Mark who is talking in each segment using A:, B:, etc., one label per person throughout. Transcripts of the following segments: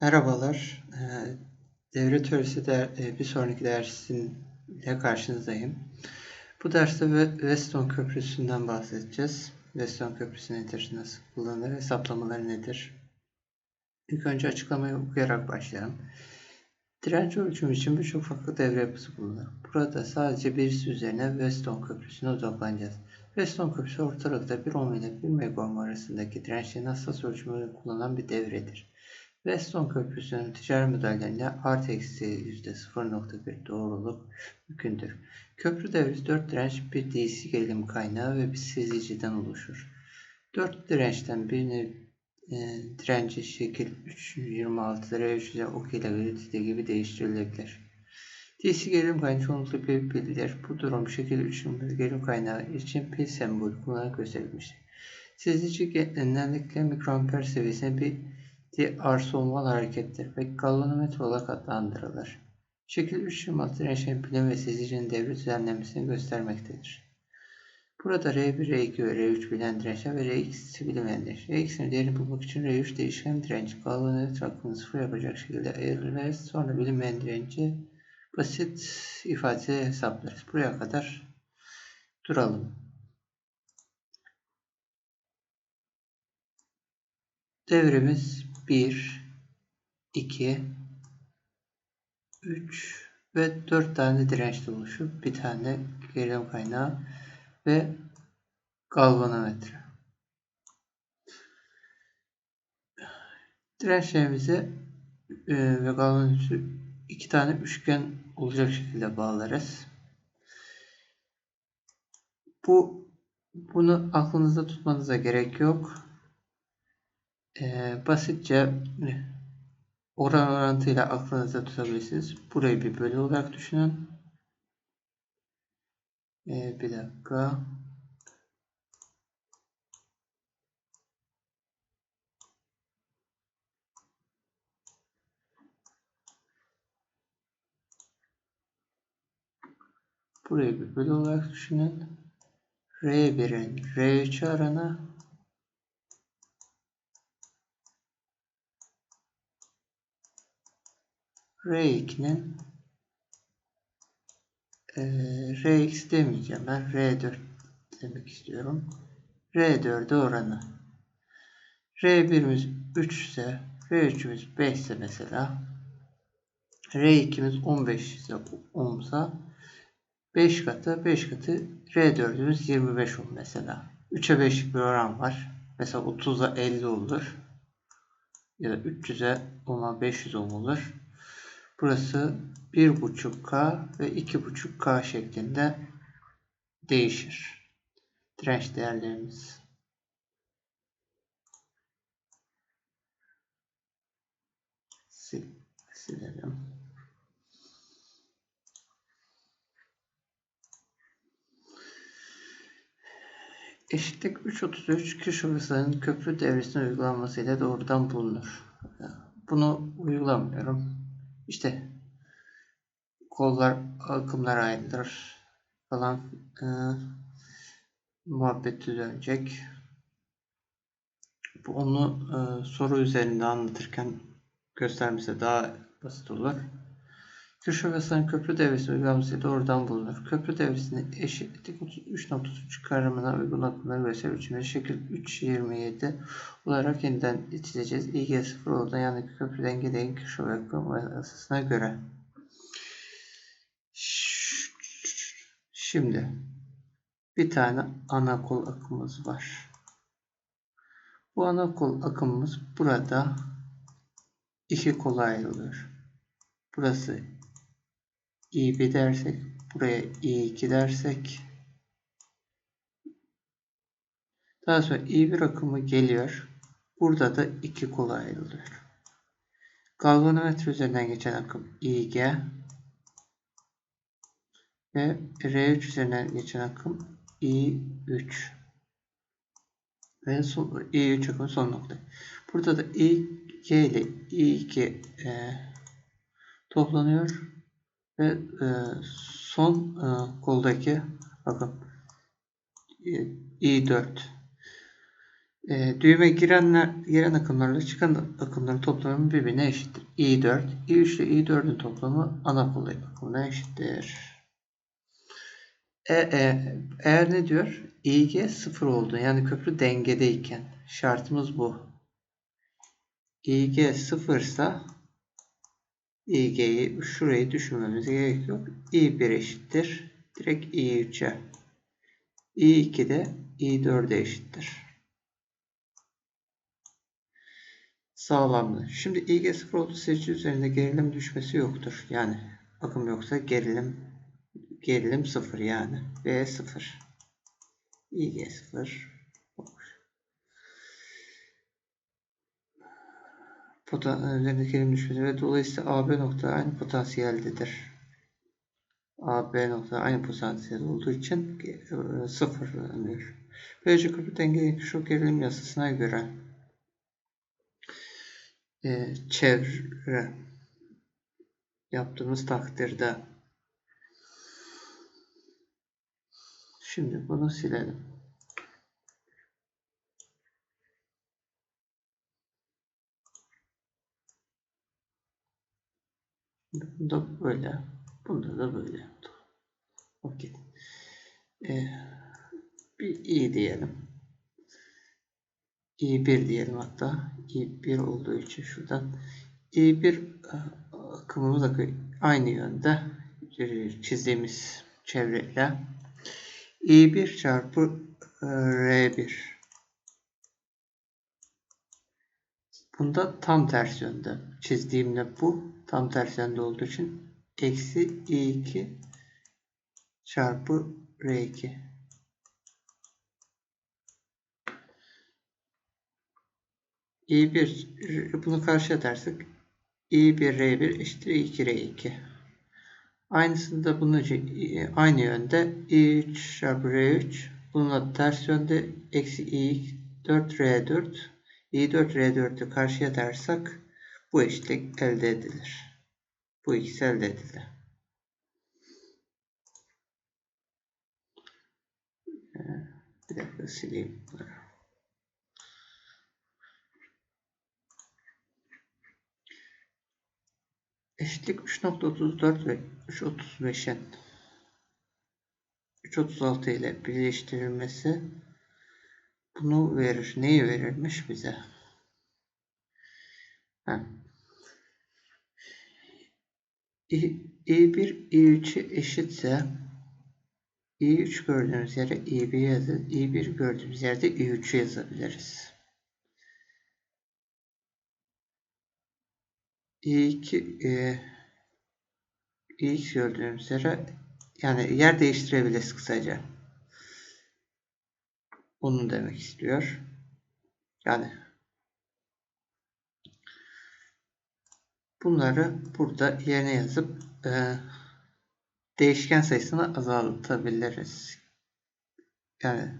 A: Merhabalar. Eee, Devre teorisi der, eee, bir sonraki dersimle karşınızdayım. Bu derste Weston Köprüsü'nden bahsedeceğiz. Weston Köprüsü nedir, nasıl kullanılır, hesaplamaları nedir? İlk önce açıklamayı okuyarak başlayalım. Direnç ölçümü için birçok farklı devre yapısı bulunur. Burada sadece birisi üzerine Weston Köprüsü'ne odaklanacağız. Weston Köprüsü ortalıkta 1 ohm ile 1 megaohm arasındaki dirençlerin hassas ölçümünü kullanan bir devredir. Weston Köprüsü'nün ticari modellerinde art eksi %0.1 doğruluk mümkündür. Köprü devresi 4 direnç, bir DC gerilim kaynağı ve bir seziciden oluşur. 4 dirençten birini e, direnci şekil 326 R3 ile OK ile gibi değiştirilebilir. DC gerilim kaynağı çoğunlukla bir pildir. Bu durum şekil 3'ün gerilim kaynağı için pil sembolü kullanarak gösterilmiştir. Sezici genellikle mikroamper seviyesine bir arsolmal harekettir ve galvanometre olarak adlandırılır. Şekil 3 26 dirençlerin pilin ve sezicinin devre düzenlemesini göstermektedir. Burada R1, R2 ve R3 bilen dirençler ve Rx bilinmeyendir. Rx'in değerini bulmak için R3 değişken direnç galvanometre akımını sıfır yapacak şekilde ayırılır ve sonra bilinmeyen direnci basit ifade hesaplarız. Buraya kadar duralım. Devremiz 1, 2, 3 ve 4 tane dirençli oluşup bir tane gerilim kaynağı ve galvanometre. Dirençlerimizi e, ve galvanometre iki tane üçgen olacak şekilde bağlarız. Bu bunu aklınızda tutmanıza gerek yok. Ee, basitçe oran orantıyla aklınızda tutabilirsiniz. Burayı bir bölü olarak düşünün. Ee, bir dakika. Burayı bir bölü olarak düşünün. R1'in R3 oranı R2'nin e, Rx demeyeceğim ben R4 demek istiyorum. R4'e oranı. R1'imiz 3 ise R3'ümüz 5 ise mesela R2'miz 15 ise 10 ise 5 katı 5 katı R4'ümüz 25 olur mesela. 3'e 5'lik bir oran var. Mesela 30'a 50 olur. Ya da 300'e 10'a 500 ohm olur. Burası 1.5K ve 2.5K şeklinde değişir. Direnç değerlerimiz. Sil, silelim. Eşitlik 3.33 Kirchhoff köprü devresine uygulanmasıyla doğrudan bulunur. Bunu uygulamıyorum. İşte kollar akımlar ayrılır falan e, muhabbeti dönecek. Bu onu e, soru üzerinde anlatırken göstermesi daha basit olur. Kirchhoff yasanın köprü devresi uygulaması doğrudan bulunur. Köprü devresinin eşitlik 3.3 kavramına uygun akımları gösterir. Üçümüz şekil 3.27 olarak yeniden itileceğiz. İG 0 olduğunda yandaki köprüden gelen Kirchhoff akım yasasına göre. Şimdi bir tane ana kol akımımız var. Bu ana kol akımımız burada iki kola ayrılıyor. Burası i1 dersek buraya i2 dersek daha sonra i1 akımı geliyor. Burada da iki kola ayrılıyor. Galvanometre üzerinden geçen akım IG ve R3 üzerinden geçen akım I3 ve son, I3 akımı son nokta. Burada da IG ile I2 e, toplanıyor ve e, son e, koldaki bakın e, I4 E, düğme girenler, giren akımlarla çıkan akımların toplamı birbirine eşittir. I4, I3 ile I4'ün toplamı ana kolay akımına eşittir. E, e, eğer ne diyor? IG sıfır oldu. Yani köprü dengedeyken. Şartımız bu. IG sıfırsa IG'yi şurayı düşünmemize gerek yok. i1 eşittir. Direkt i3'e. i2 de i4'e eşittir. Sağlamlı. Şimdi IG0 38 üzerinde gerilim düşmesi yoktur. Yani akım yoksa gerilim gerilim 0 yani. V0. IG0 potan e, üzerinde kelim düşmesi ve dolayısıyla AB nokta aynı potansiyeldedir. AB nokta aynı potansiyel olduğu için e, sıfırlanıyor. E, Böylece küpü denge şu gerilim yasasına göre e, çevre yaptığımız takdirde şimdi bunu silelim. Bunda böyle. Bunda da böyle. Okey. Ee, bir i diyelim. i1 diyelim hatta. i1 olduğu için şuradan i1 e, akımımız aynı yönde çizdiğimiz çevreyle i1 çarpı e, r1 Bunda tam ters yönde. Çizdiğimde bu? Tam ters yönde olduğu için eksi i2 çarpı r2 i1 bunu karşı dersek i1 r1 eşittir i2 r2 aynısında için aynı yönde i3 çarpı r3 bununla ters yönde eksi i4 r4 i4 r4'ü karşıya dersek bu eşitlik elde edilir. Bu ikisi elde edildi. Ee, bir dakika sileyim. Eşitlik 3.34 ve 3.35'in 3.36 ile birleştirilmesi bunu verir. Neyi verirmiş bize? Ha. i1 i3'e eşitse i3 gördüğümüz yere i1 yazır. i1 gördüğümüz yerde i3'ü yazabiliriz. i2 e, i2 gördüğümüz yere yani yer değiştirebiliriz kısaca. Bunu demek istiyor. Yani bunları burada yerine yazıp e, değişken sayısını azaltabiliriz. Yani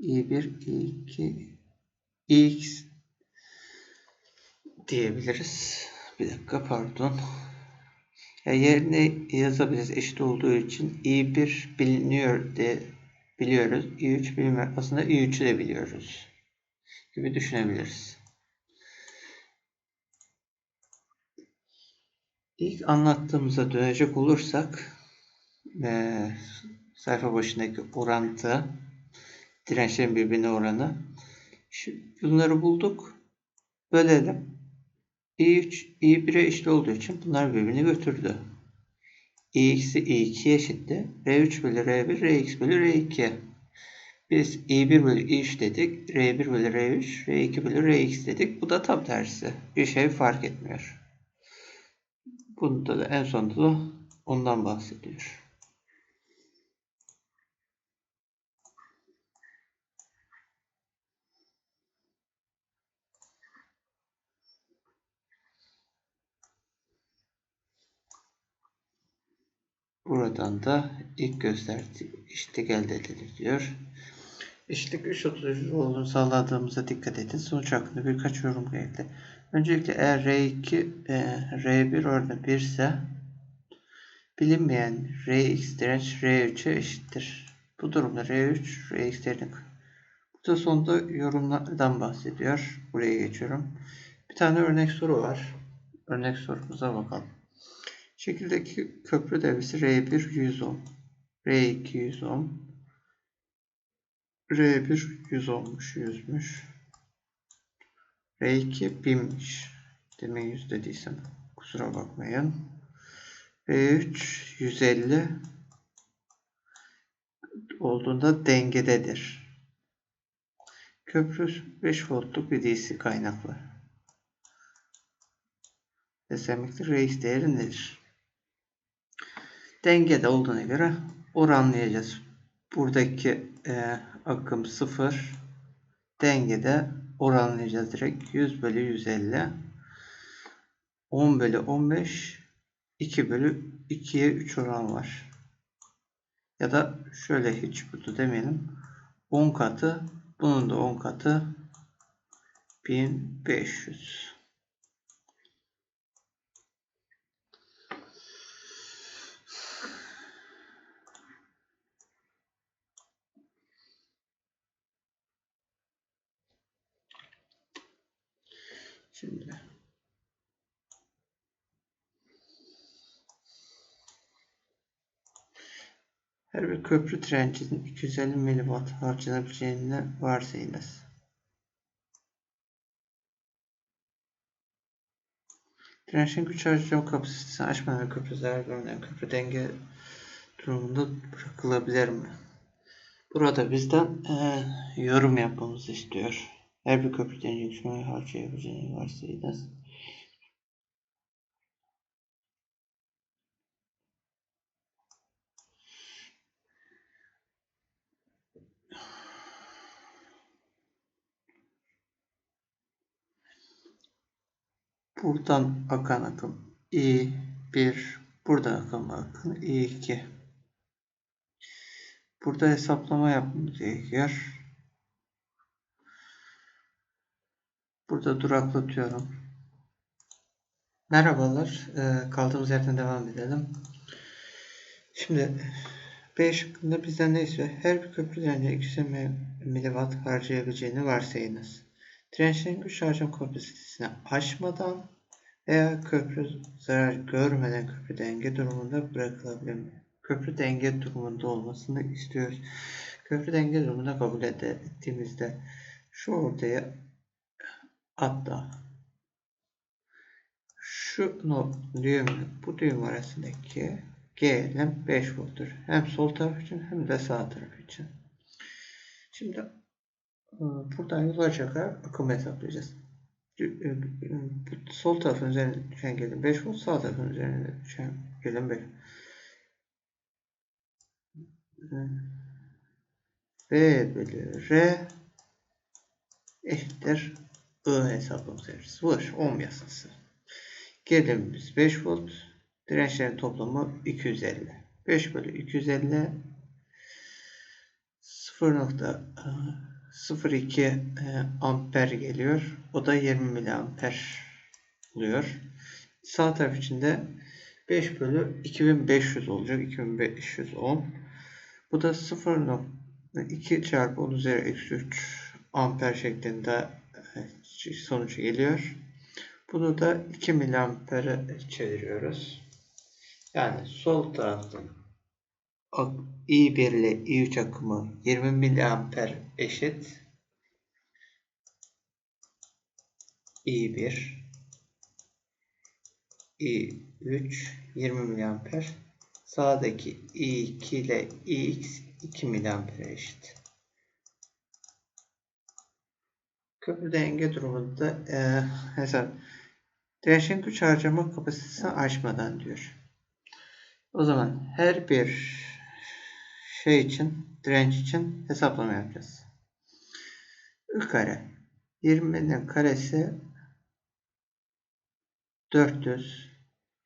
A: i1, i2, x diyebiliriz. Bir dakika pardon. Yani yerine yazabiliriz eşit olduğu için i1 biliniyor diye biliyoruz. i3 bilmiyor. Aslında i3'ü de biliyoruz. Gibi düşünebiliriz. İlk anlattığımıza dönecek olursak e, sayfa başındaki orantı dirençlerin birbirine oranı Şu, bunları bulduk. Bölelim. i3 i1'e eşit olduğu için bunlar birbirini götürdü i2 i2 eşittir. R3 bölü R1 Rx bölü R2. Biz i1 bölü i3 dedik. R1 bölü R3 R2 bölü Rx dedik. Bu da tam tersi. Bir şey fark etmiyor. Bunda da en sonunda da ondan bahsediyor. Buradan da ilk gösterdiği eşitlik elde edilir diyor. Eşitlik 3.33 olduğunu sağladığımıza dikkat edin. Sonuç hakkında birkaç yorum geldi. Öncelikle eğer R2 e, R1 orada 1 ise bilinmeyen Rx direnç R3'e eşittir. Bu durumda R3 Rx'lerin Burada sonunda yorumlardan bahsediyor. Buraya geçiyorum. Bir tane örnek soru var. Örnek sorumuza bakalım. Şekildeki köprü devresi R1 100 ohm, R2 100 ohm, R1 100 ohmmuş, 100'müş. R2 1000'miş. Demin 100 dediysem kusura bakmayın. R3 150 olduğunda dengededir. Köprü 5 voltluk bir DC kaynaklı. Desemektir reis değeri nedir? Dengede olduğuna göre oranlayacağız. Buradaki e, akım 0. Dengede oranlayacağız direkt. 100 bölü 150. 10 bölü 15. 2 bölü 2'ye 3 oran var. Ya da şöyle hiç burada demeyelim. 10 katı bunun da 10 katı 1500. Şimdi her bir köprü direncinin 250 mW harcanabileceğini varsayınız. Dirençin güç harcama kapasitesini aşmayan köprü zarar görmeyen köprü denge durumunda bırakılabilir mi? Burada bizden e, yorum yapmamızı istiyor. Her bir köprüden yüksek harcayabileceğini varsayınız. Buradan akan akım I1, buradan akan akım I2. Burada hesaplama yapmamız gerekiyor. Burada duraklatıyorum. Merhabalar. Ee, kaldığımız yerden devam edelim. Şimdi B şıkkında bizden ne istiyor? Her bir köprü direnci 200 mW harcayabileceğini varsayınız. Dirençlerin güç harcam kapasitesini aşmadan veya köprü zarar görmeden köprü denge durumunda bırakılabilir mi? Köprü denge durumunda olmasını istiyoruz. Köprü denge durumunda kabul ettiğimizde şu ortaya hatta şu no, düğüm bu düğüm arasındaki gerilim 5 volttur. Hem sol taraf için hem de sağ taraf için. Şimdi e, buradan yola çıkarak akım hesaplayacağız. E, sol tarafın üzerine düşen gerilim 5 volt, sağ tarafın üzerine düşen gerilim 5 V bölü R eşittir I hesaplamamız yapacağız. Vur ohm yasası. Gerilimimiz 5 volt. Dirençlerin toplamı 250. 5 bölü 250 0.02 e, amper geliyor. O da 20 miliamper oluyor. Sağ taraf için de 5 bölü 2500 olacak. 2500 ohm. Bu da 0.2 çarpı 10 üzeri eksi 3 amper şeklinde sonuç geliyor. Bunu da 2 miliampere çeviriyoruz. Yani sol taraftan I1 ile I3 akımı 20 miliamper eşit I1 I3 20 miliamper sağdaki I2 ile Ix 2 miliamper eşit. Köprü denge durumunda e, hesap dirençin güç harcama kapasitesini aşmadan diyor. O zaman her bir şey için direnç için hesaplama yapacağız. I kare 20'nin karesi 400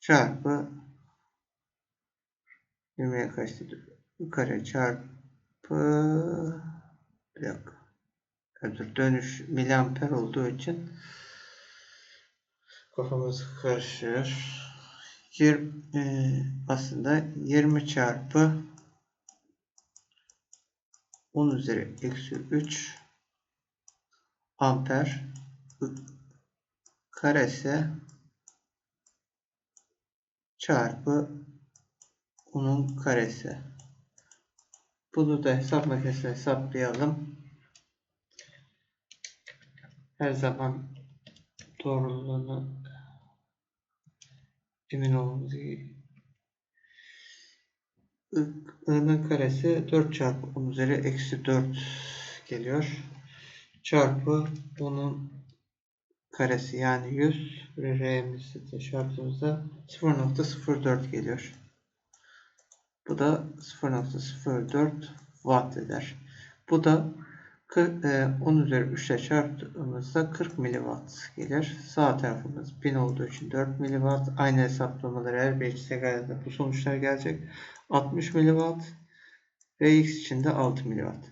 A: çarpı 20'ye kaçtı? I kare çarpı bir dakika dur, dönüş miliamper olduğu için kafamız karışıyor. 20, e, aslında 20 çarpı 10 üzeri eksi 3 amper karesi çarpı U'nun karesi. Bunu da hesap makinesine hesaplayalım. Her zaman doğruluğunu emin olmamız. I'nın karesi 4 çarpı 10 üzeri eksi 4 geliyor. Çarpı bunun karesi yani 100 ve R'mizi de çarptığımızda 0.04 geliyor. Bu da 0.04 watt eder. Bu da 10 üzeri 3 ile çarptığımızda 40 miliwatt gelir. Sağ tarafımız 1000 olduğu için 4 miliwatt. Aynı hesaplamaları her bir geldiğinde bu sonuçlar gelecek. 60 miliwatt ve X için de 6 miliwatt.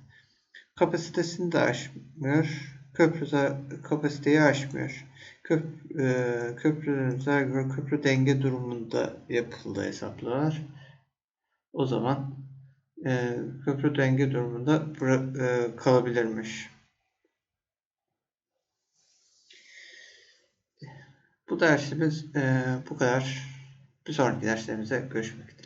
A: Kapasitesini de aşmıyor. Köprü kapasiteyi aşmıyor. Köp, e, köprünün köprü denge durumunda yapıldı hesaplamalar. O zaman e, köprü denge durumunda e, kalabilirmiş. Bu dersimiz e, bu kadar. Bir sonraki derslerimize görüşmek üzere.